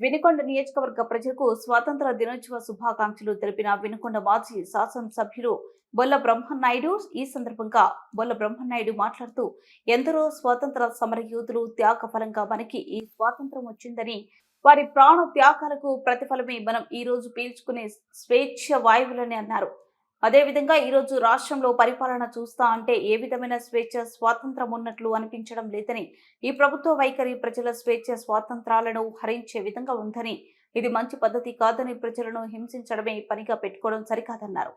వినుకొండ నియోజకవర్గ ప్రజలకు స్వాతంత్ర దినోత్సవ శుభాకాంక్షలు తెలిపిన వినుకొండ మాజీ శాసనసభ్యులు బొల్ల బ్రహ్మనాయుడు. ఈ సందర్భంగా బొల్ల బ్రహ్మనాయుడు మాట్లాడుతూ ఎందరో స్వాతంత్ర సమర యోధులు త్యాగ ఫలంగా మనకి ఈ స్వాతంత్రం వచ్చిందని వారి ప్రాణ త్యాగాలకు ప్రతిఫలమే మనం ఈ రోజు పీల్చుకునే స్వేచ్ఛ వాయువులని అన్నారు. అదేవిధంగా ఈ రోజు రాష్ట్రంలో పరిపాలన చూస్తా అంటే ఏ విధమైన స్వేచ్ఛ స్వాతంత్రం ఉన్నట్లు అనిపించడం లేదని ఈ ప్రభుత్వ వైఖరి ప్రజల స్వేచ్ఛ స్వాతంత్రాలను హరించే విధంగా ఉందని ఇది మంచి పద్ధతి కాదని ప్రజలను హింసించడమే పనిగా పెట్టుకోవడం సరికాదన్నారు.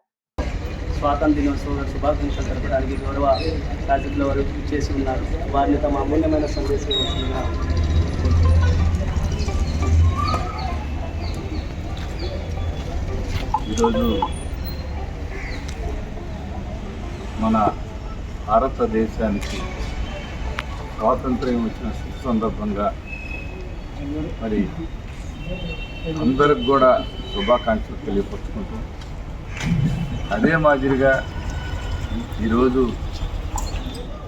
స్వాతంత్ర దినోత్సవ శుభాకాంక్షలు తెలపడానికి గౌరవ శాసకుల వారు చేసి ఉన్నారు. వారిని తమ అమూల్యమైన సందేశం ఈరోజు మన భారతదేశానికి స్వాతంత్ర్యం వచ్చిన సందర్భంగా మరి అందరికి కూడా శుభాకాంక్షలు తెలియపరుచుకుంటాం అదే మాదిరిగా ఈరోజు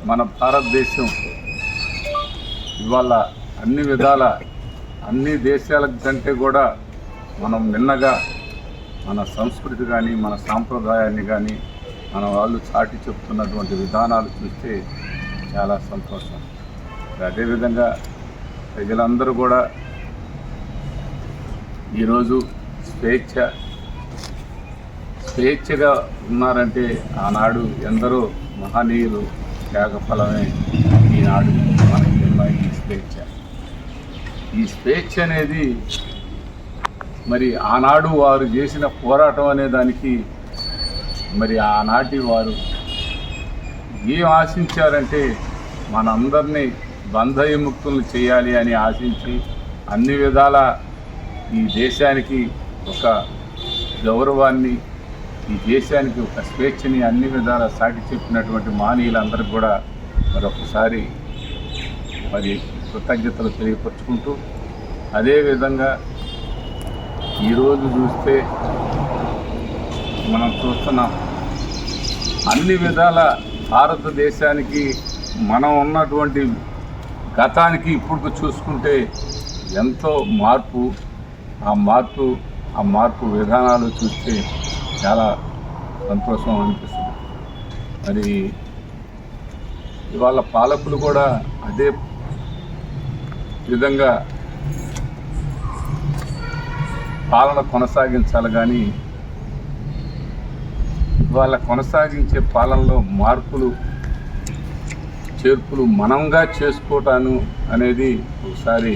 మన భారతదేశం ఇవాళ అన్ని విధాల అన్ని దేశాల కంటే కూడా మనం నిన్నగా మన సంస్కృతి కానీ మన సాంప్రదాయాన్ని కానీ మన వాళ్ళు చాటి చెప్తున్నటువంటి విధానాలు చూస్తే చాలా సంతోషం. అదేవిధంగా ప్రజలందరూ కూడా ఈరోజు స్వేచ్ఛ స్వేచ్ఛగా ఉన్నారంటే ఆనాడు ఎందరో మహనీయులు త్యాగఫలమే ఈనాడు మనకి ఈ స్వేచ్ఛ. ఈ స్వేచ్ఛ అనేది మరి ఆనాడు వారు చేసిన పోరాటం అనే దానికి మరి ఆనాటి వారు ఏం ఆశించారంటే మనందరినీ బంధవిముక్తులు చేయాలి అని ఆశించి అన్ని విధాల ఈ దేశానికి ఒక గౌరవాన్ని ఈ దేశానికి ఒక స్వేచ్ఛని అన్ని విధాల సాటి చెప్పినటువంటి మానీయులందరికీ కూడా మరొకసారి మరి కృతజ్ఞతలు తెలియపరుచుకుంటూ అదేవిధంగా ఈరోజు చూస్తే మనం చూస్తున్నాం అన్ని విధాల భారతదేశానికి మనం ఉన్నటువంటి గతానికి ఇప్పుడు చూసుకుంటే ఎంతో మార్పు. ఆ మార్పు ఆ మార్పు విధానాలు చూస్తే చాలా సంతోషం అనిపిస్తుంది. మరి ఇవాళ పాలకులు కూడా అదే విధంగా పాలన కొనసాగించాలి కానీ వాళ్ళ కొనసాగించే పాలనలో మార్పులు చేర్పులు మనంగా చేసుకోవటాను అనేది ఒకసారి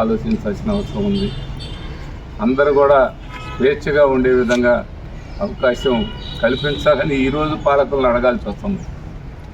ఆలోచించాల్సిన అవసరం ఉంది. అందరూ కూడా స్వేచ్ఛగా ఉండే విధంగా అవకాశం కల్పించాలని ఈరోజు పాలకులను అడగాల్సి వస్తుంది.